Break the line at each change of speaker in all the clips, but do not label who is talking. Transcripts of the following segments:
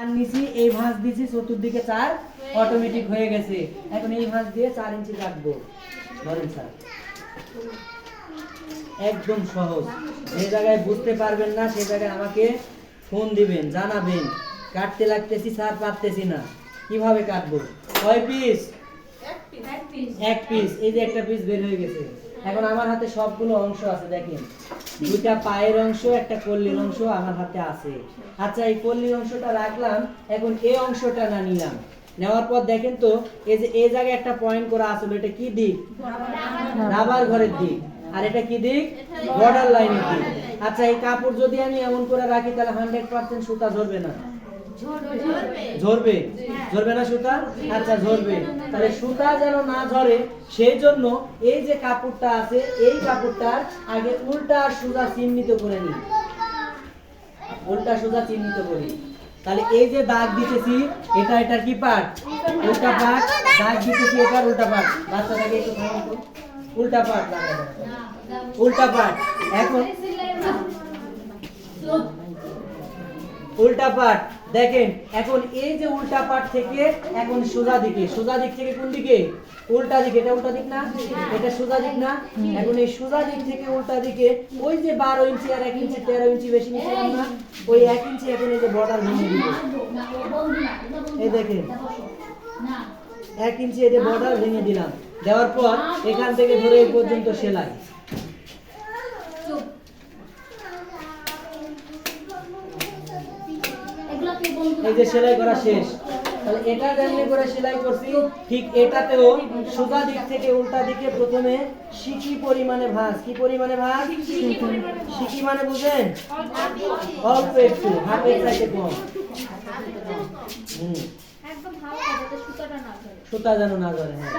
আর নিচে এই ভাঁজ দিছি চতুর্দিকে চার অটোমেটিক হয়ে গেছে। এখন এই ভাঁজ দিয়ে চার ইঞ্চি কাটবো ধরেন স্যার একদম সহজ। যে জায়গায় বুঝতে পারবেন না সেই জায়গায় আমাকে ফোন দিবেন, জানাবেন। কাটতে লাগতেছি স্যার পারতেছি না। কীভাবে কাটবো? কয় পিস এক পিস এই যে একটা পিস বের হয়ে গেছে। এখন আমার হাতে সবগুলো অংশ আছে, দেখেন। দুইটা পায়ের অংশ, একটা কল্লির অংশ আমার হাতে আছে। আচ্ছা এই কল্লির অংশটা রাখলাম, এখন এই অংশটা না নিলাম। নেওয়ার পর দেখেন তো, এই যে এই জায়গায় একটা পয়েন্ট করা আসলে এটা কি দিক? রাবার ঘরের দিক। আর এটা কি দিক? বর্ডার লাইনের দিক। আচ্ছা এই কাপড় যদি আমি এমন করে রাখি, তাহলে হান্ড্রেড পার্সেন্ট সুতা ধরবে না। ঝরবে। ঝরবে? না সুতা? আচ্ছা ঝরবে। তাহলে সুতা যেন না ঝরে সেই জন্য এই যে কাপড়টা আছে এই কাপড়টার আগে উল্টা আর সুতা চিহ্নিত করে নিই উল্টা সুতা চিহ্নিত করি। তাহলে এই যে দাগ দিতেছি এটা এটার কি পার্ট উল্টা পার্ট দাগ দিতেছি এটার উল্টা পার্ট বাচ্চাটাকে একটু তো। উল্টা পার্ট উল্টা পার্ট এখন উল্টা পাট। দেখেন, এখন এই যে উল্টা পাট থেকে এখন সোজা দিকে, সোজা দিক থেকে কোন দিকে? উল্টা দিকে, এটা উল্টা দিক না? এটা সোজা দিক না? এখন এই সোজা দিক থেকে উল্টা দিকে, ওই যে বারো ইঞ্চি আর এক ইঞ্চি, তেরো ইঞ্চি বেশি নিয়েছিলাম না? ওই এক ইঞ্চি এখন এই যে বর্ডার ভেঙে দিবে। এই দেখেন, এক ইঞ্চি এই যে বর্ডার ভেঙে দিলাম। দেওয়ার পর এখান থেকে ধরে এই পর্যন্ত সেলাই। এই যে সেলাই করা শেষ। তাহলে এটা যেমনি করে সেলাই করছি। ঠিক এটাতেও সোজা দিক থেকে উল্টা দিকে প্রথমে সিকি পরিমাণে ভাঁজ। কি পরিমাণে ভাঁজ? সিকি মানে বুঝেন? অল্প একটু হাতের চাইতে কম। হুম। সুতা যেন না ধরে হ্যাঁ।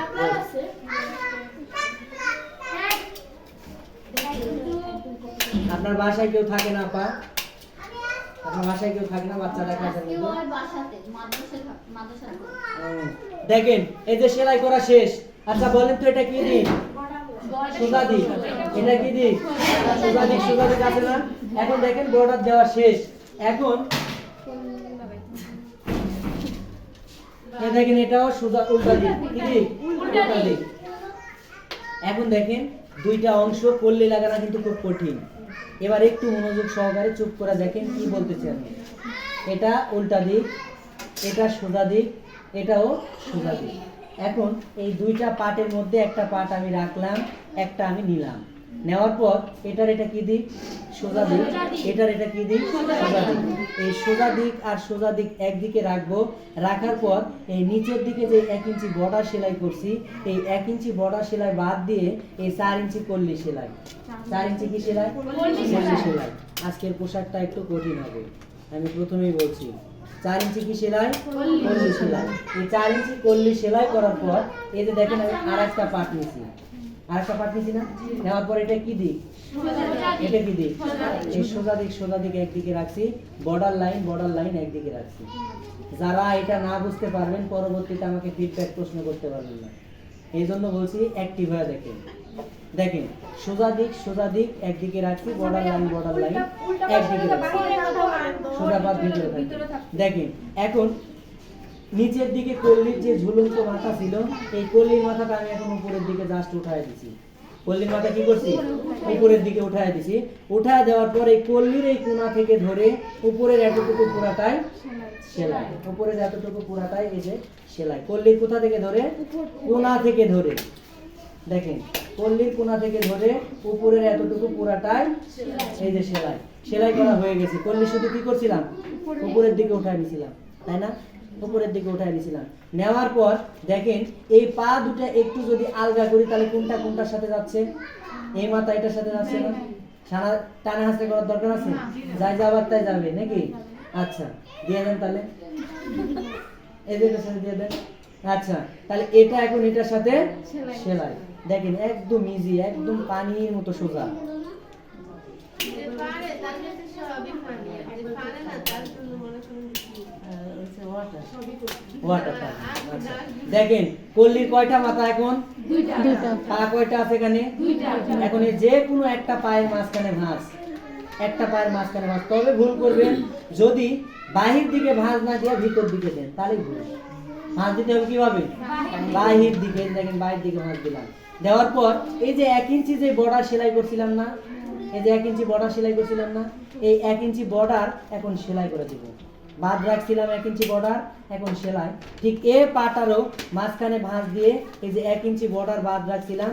আপনার বাসায় কেউ থাকে না পা আপনার বাসায় কেউ থাকে না। দেখেন এই যে সেলাই করা শেষ। আচ্ছা বলেন তো এটা কি দিক সোজা দিক। এটা কি দিক সোজা দিক সোজা দিক আছে না? এখন দেখেন বর্ডার দেওয়া শেষ। এখন দেখেন এটাও সোজা উল্টা দিক। কি উল্টা দিক। এখন দেখেন দুইটা অংশ করলে লাগানো কিন্তু খুব কঠিন। এবার একটু মনোযোগ সহকারে চুপ করে দেখেন কি বলতেছেন। এটা উল্টা দিক, এটা সোজা দিক, এটাও সোজা দিক। এখন এই দুইটা পার্টের মধ্যে একটা পার্ট আমি রাখলাম, একটা আমি নিলাম। নেওয়ার পর এটার এটা কি দিক? সোজা দিক। এটার এটা কি দিক? সোজা দিক। এই সোজা দিক আর সোজা দিক একদিকে রাখব। রাখার পর এই নিচের দিকে যে এক ইঞ্চি বর্ডার সেলাই করছি এই এক ইঞ্চি বর্ডার সেলাই বাদ দিয়ে এই চার ইঞ্চি কল্লি সেলাই। চার ইঞ্চি কি সেলাই। সেলাই। আজকের পোশাকটা একটু কঠিন হবে। আমি প্রথমেই বলছি চার ইঞ্চি কি সেলাই? কল্লি সেলাই। এই চার ইঞ্চি কল্লি সেলাই করার পর এই যে দেখেন আমি আর একটা পাট নিয়েছি। আর একটা পাট নিয়েছি না? নেওয়ার পর এটা কি দিক? এটা কি দিক? এই সোজা দিক সোজা দিক একদিকে রাখছি বর্ডার লাইন বর্ডার লাইন একদিকে রাখছি। যারা এটা না বুঝতে পারবেন পরবর্তীতে আমাকে ফিডব্যাক প্রশ্ন করতে পারবেন না। এই জন্য বলছি অ্যাক্টিভ হয়ে দেখেন। দেখেন সোজা দিক সোজা দিক একদিকে রাখছি বর্ডার লাইন বর্ডার লাইন একদিকে সোজা পাত ভিতরে দেখেন এখন নিচের দিকে কল্লির যে ঝুলন্ত মাথা ছিল এই কল্লির মাথাটা আমি এখন উপরের দিকে জাস্ট উঠায় দিছি। কল্লির মাথা কি করছি? উপরের দিকে উঠায় দিছি। উঠায় দেওয়ার পর এই কল্লির এই কোনা থেকে ধরে উপরের এতটুকু পুরাটাই সেলাই। উপরের এতটুকু পুরাটাই এই যে সেলাই। কল্লির কোথা থেকে ধরে? কোনা থেকে ধরে। দেখেন পল্লীর কোনা থেকে ধরে উপরের এতটুকু পুরাটাই এই যে সেলাই। সেলাই করা হয়ে গেছে। পল্লী শুধু কি করছিলাম? উপরের দিকে উঠায় নিছিলাম তাই না? উপরের দিকে উঠায় নিছিলাম। নেওয়ার পর দেখেন এই পা দুটা একটু যদি আলগা করি তাহলে কোনটা কোনটার সাথে যাচ্ছে? এই মাথা এটার সাথে যাচ্ছে না? সারা টানা হাসতে করার দরকার আছে? যাই যাবার তাই যাবে নাকি? আচ্ছা দিয়ে দেন তাহলে। এটার সাথে দিয়ে দেন। আচ্ছা তাহলে এটা এখন এটার সাথে সেলাই। দেখেন একদম ইজি একদম পানির মতো সোজা। আচ্ছা। দেখেন কল্লির কয়টা মাথা এখন? পা কয়টা আছে এখানে? এখন এই যে কোনো একটা পায়ের মাঝখানে ভাঁজ একটা পায়ের মাঝখানে ভাঁজ। তবে ভুল করবেন যদি বাহির দিকে ভাঁজ না দিয়ে ভিতর দিকে দেন, তাহলে ভুল ভাঁজ দিতে হবে কীভাবে? বাহির দিকে, দেখেন বাহির দিকে ভাঁজ দিলাম। দেওয়ার পর এই যে এক ইঞ্চি যে বর্ডার সেলাই করছিলাম না, এই যে এক ইঞ্চি বর্ডার সেলাই করছিলাম না, এই এক ইঞ্চি বর্ডার এখন সেলাই করে দিব। বাদ রাখছিলাম এক ইঞ্চি বর্ডার, এখন সেলাই। ঠিক এ পাটারও মাঝখানে ভাঁজ দিয়ে এই যে এক ইঞ্চি বর্ডার বাদ রাখছিলাম।